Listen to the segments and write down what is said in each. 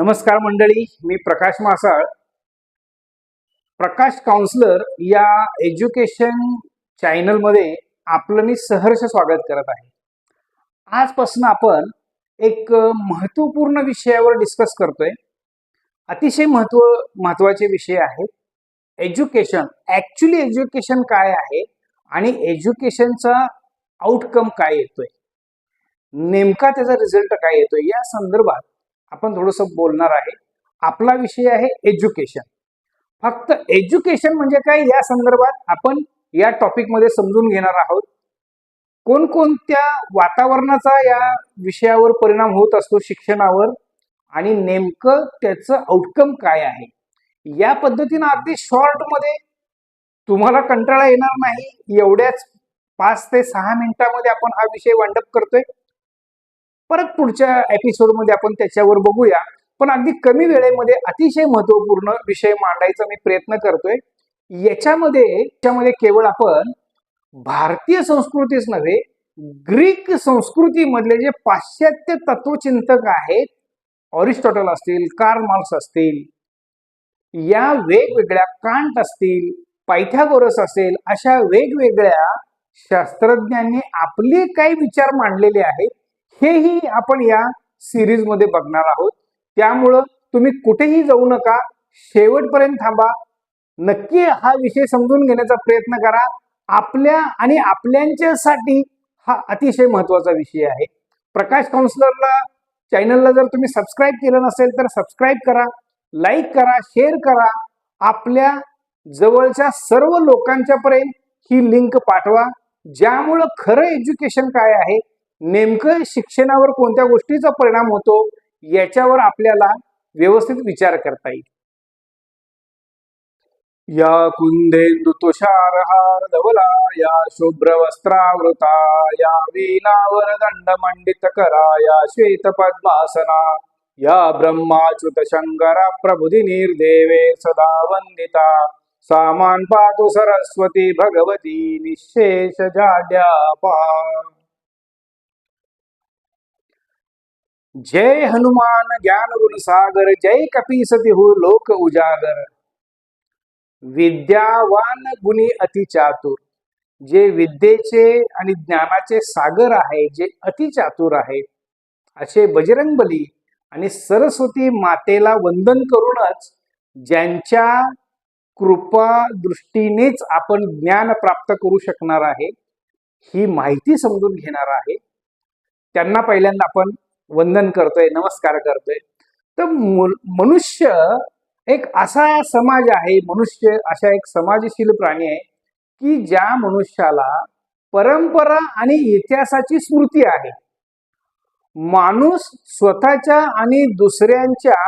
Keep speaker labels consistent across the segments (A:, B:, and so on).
A: नमस्कार मंडळी मी प्रकाश मासाळ. प्रकाश काउन्सलर या एज्युकेशन चॅनलमध्ये आपलं मी सहर्ष स्वागत करत आहे. आजपासून आपण एक महत्त्वपूर्ण विषयावर डिस्कस करतोय. अतिशय महत्त्व महत्त्वाचे विषय आहेत. एज्युकेशन ऍक्च्युली एज्युकेशन काय आहे आणि एज्युकेशनचा आउटकम काय येतोय? नेमका त्याचा रिझल्ट काय येतोय? या संदर्भात आपण थोडंसं बोलणार आहे. आपला विषय आहे एज्युकेशन फक्त एज्युकेशन म्हणजे काय? या संदर्भात आपण या टॉपिकमध्ये समजून घेणार आहोत. कोणकोणत्या वातावरणाचा या विषयावर परिणाम होत असतो शिक्षणावर? आणि नेमकं त्याचं आउटकम काय आहे? या पद्धतीनं अगदी शॉर्टमध्ये तुम्हाला कंटाळा येणार नाही. एवढ्याच पाच ते सहा मिनिटामध्ये आपण हा विषय वांडप करतोय. परत पुढच्या एपिसोडमध्ये आपण त्याच्यावर बघूया. पण अगदी कमी वेळेमध्ये अतिशय महत्त्वपूर्ण विषय मांडायचा मी प्रयत्न करतोय. याच्यामध्ये याच्यामध्ये केवळ आपण भारतीय संस्कृतीच नव्हे ग्रीक संस्कृतीमधले जे पाश्चात्य तत्वचिंतक आहेत ऑरिस्टॉटल असतील कार्ल मार्क्स असतील या वेगवेगळ्या कांट असतील पायथ्यागोरस असेल अशा वेगवेगळ्या शास्त्रज्ञांनी आपले काही विचार मांडलेले आहेत. हेही आपण या सिरीजमध्ये बघणार आहोत. त्यामुळं तुम्ही कुठेही जाऊ नका. शेवटपर्यंत थांबा. नक्की हा विषय समजून घेण्याचा प्रयत्न करा. आपल्या आणि आपल्यांच्यासाठी हा अतिशय महत्त्वाचा विषय आहे. प्रकाश काउन्सिलरला चॅनलला जर तुम्ही सबस्क्राईब केलं नसेल तर सबस्क्राईब करा. लाईक करा शेअर करा. आपल्या जवळच्या सर्व लोकांच्यापर्यंत ही लिंक पाठवा. ज्यामुळं खरं एज्युकेशन काय आहे नेमकं शिक्षणावर कोणत्या गोष्टीचा परिणाम होतो याच्यावर आपल्याला व्यवस्थित विचार करता येईल. या कुंदेंदु तुषारहार धवला या शुभ्र वस्त्रावृता या वीणावर दंड मंडित करा या श्वेत पद्मासना या ब्रह्माच्युत शंकरा प्रबुधी निर्देवे सदा वंदिता सामान पातु सरस्वती भगवती निशेष जाड्यापा। जय हनुमान ज्ञान गुण सागर जय कपीसती हो लोक उजागर। विद्यावान गुणी अति चातुर जे विद्येचे आणि ज्ञानाचे सागर आहे जे अति चातुर आहेत असे बजरंगबली आणि सरस्वती मातेला वंदन करूनच ज्यांच्या कृपा दृष्टीनेच आपण ज्ञान प्राप्त करू शकणार आहे ही माहिती समजून घेणार आहे. त्यांना पहिल्यांदा आपण वंदन करतोय नमस्कार करतोय. तर मनुष्य एक असा समाज आहे मनुष्य अशा एक समाजशील प्राणी आहे की ज्या मनुष्याला परंपरा आणि इतिहासाची स्मृती आहे. माणूस स्वतःच्या आणि दुसऱ्यांच्या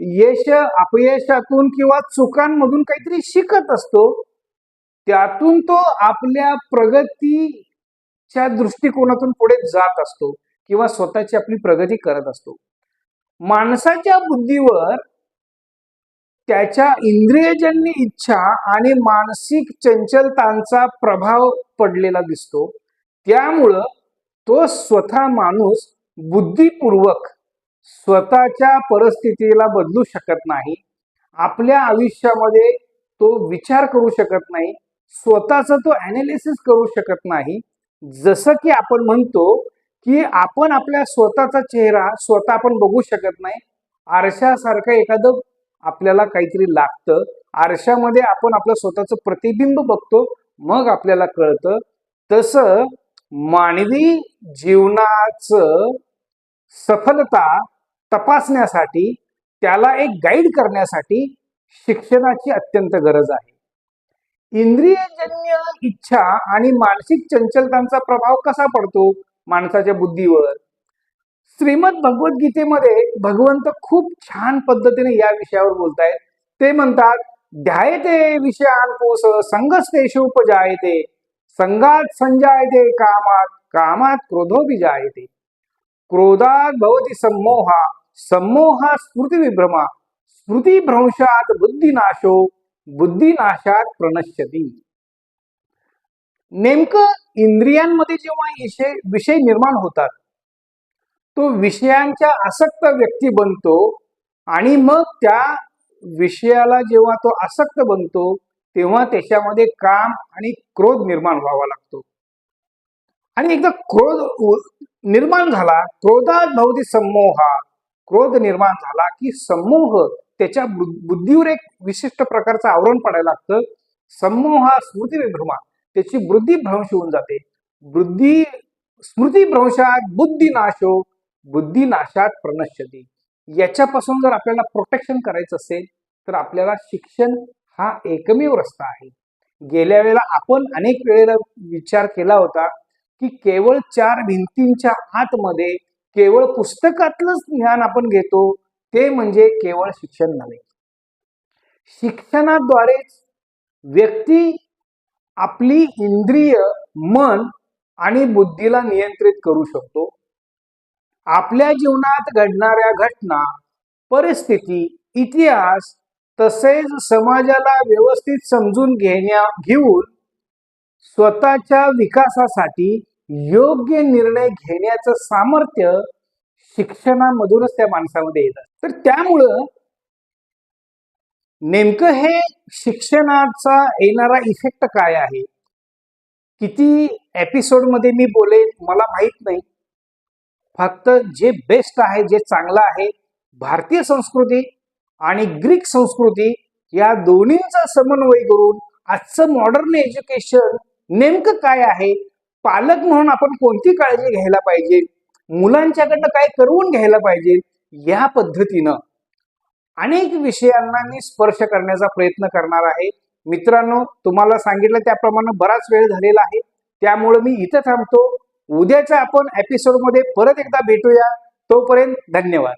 A: यश अपयशातून किंवा चुकांमधून काहीतरी शिकत असतो त्यातून तो आपल्या प्रगतीच्या दृष्टिकोनातून पुढे जात असतो. किंवा स्वतःची आपली प्रगती करत असतो. माणसाच्या बुद्धीवर त्याच्या इंद्रियजन्य इच्छा आणि मानसिक चंचलतांचा प्रभाव पडलेला दिसतो. त्यामुळं तो स्वतः माणूस बुद्धिपूर्वक स्वतःच्या परिस्थितीला बदलू शकत नाही. आपल्या आयुष्यामध्ये तो विचार करू शकत नाही. स्वतःचं तो अनालिसिस करू शकत नाही. जसं की आपण म्हणतो की आपण आपल्या स्वतःचा चेहरा स्वतः आपण बघू शकत नाही. आरशासारखं एखादं आपल्याला काहीतरी लागतं. आरशामध्ये आपण आपलं स्वतःचं प्रतिबिंब बघतो मग आपल्याला कळतं. तसं मानवी जीवनाचं सफलता तपासण्यासाठी त्याला एक गाईड करण्यासाठी शिक्षणाची अत्यंत गरज आहे. इंद्रियजन्य इच्छा आणि मानसिक चंचलतांचा प्रभाव कसा पडतो? माणसाच्या बुद्धीवर. श्रीमद भगवद्गीतेमध्ये भगवंत खूप छान पद्धतीने या विषयावर बोलतायत. ते म्हणतात ध्यायते विषयांकोस कोस ते उपजायते. संघात संजायते कामात कामात क्रोधो विजायते क्रोधात भवती सम्मोहा सम्मोहा स्मृती विभ्रमा स्मृती भ्रंशात बुद्धिनाशो बुद्धिनाशात प्रणश्यती. नेमकं इंद्रियांमध्ये जेव्हा विषय विषय निर्माण होतात तो विषयांच्या आसक्त व्यक्ती बनतो आणि मग त्या विषयाला जेव्हा तो आसक्त बनतो तेव्हा त्याच्यामध्ये काम आणि क्रोध निर्माण व्हावा लागतो. आणि एकदा क्रोध निर्माण झाला क्रोधात भवती संमोहा क्रोध निर्माण झाला की समूह त्याच्या बुद्धीवर एक विशिष्ट प्रकारचं आवरण पडायला लागतं. समूह स्मृती विभ्रमा त्याची बुद्धिभ्रंश होऊन जाते. बुद्धी स्मृती भ्रंशात बुद्धी नाशो हो, बुद्धी नाशात प्रणश्यती. याच्यापासून जर आपल्याला प्रोटेक्शन करायचं असेल तर आपल्याला शिक्षण हा एकमेव रस्ता आहे. गेल्या वेळेला आपण अनेक वेळेला विचार केला होता की केवळ चार भिंतींच्या आतमध्ये केवळ पुस्तकातलंच ज्ञान आपण घेतो ते म्हणजे केवळ शिक्षण नव्हे. शिक्षणाद्वारेच व्यक्ती आपली इंद्रिय मन आणि बुद्धीला नियंत्रित करू शकतो. आपल्या जीवनात घडणाऱ्या घटना परिस्थिती इतिहास तसेच समाजाला व्यवस्थित समजून घेण्या घेऊन स्वतःच्या विकासासाठी योग्य निर्णय घेण्याचं सामर्थ्य शिक्षणामधूनच त्या माणसामध्ये येतात तर त्यामुळं नेमकं हे शिक्षणाचा येणारा इफेक्ट काय आहे? किती एपिसोडमध्ये मी बोलेन मला माहीत नाही. फक्त जे बेस्ट आहे जे चांगलं आहे भारतीय संस्कृती आणि ग्रीक संस्कृती या दोन्हींचा समन्वय करून आजचं मॉडर्न एज्युकेशन नेमकं काय आहे? पालक म्हणून आपण कोणती काळजी घ्यायला पाहिजे? मुलांच्याकडनं काय करवून घ्यायला पाहिजे? या पद्धतीनं. अनेक विषयांना मी स्पर्श करण्याचा प्रयत्न करणार आहे. मित्रांनो तुम्हाला सांगितलं त्याप्रमाणे बराच वेळ झालेला आहे. त्यामुळे मी इथं थांबतो. उद्याच्या आपण एपिसोडमध्ये परत एकदा भेटूया. तोपर्यंत धन्यवाद.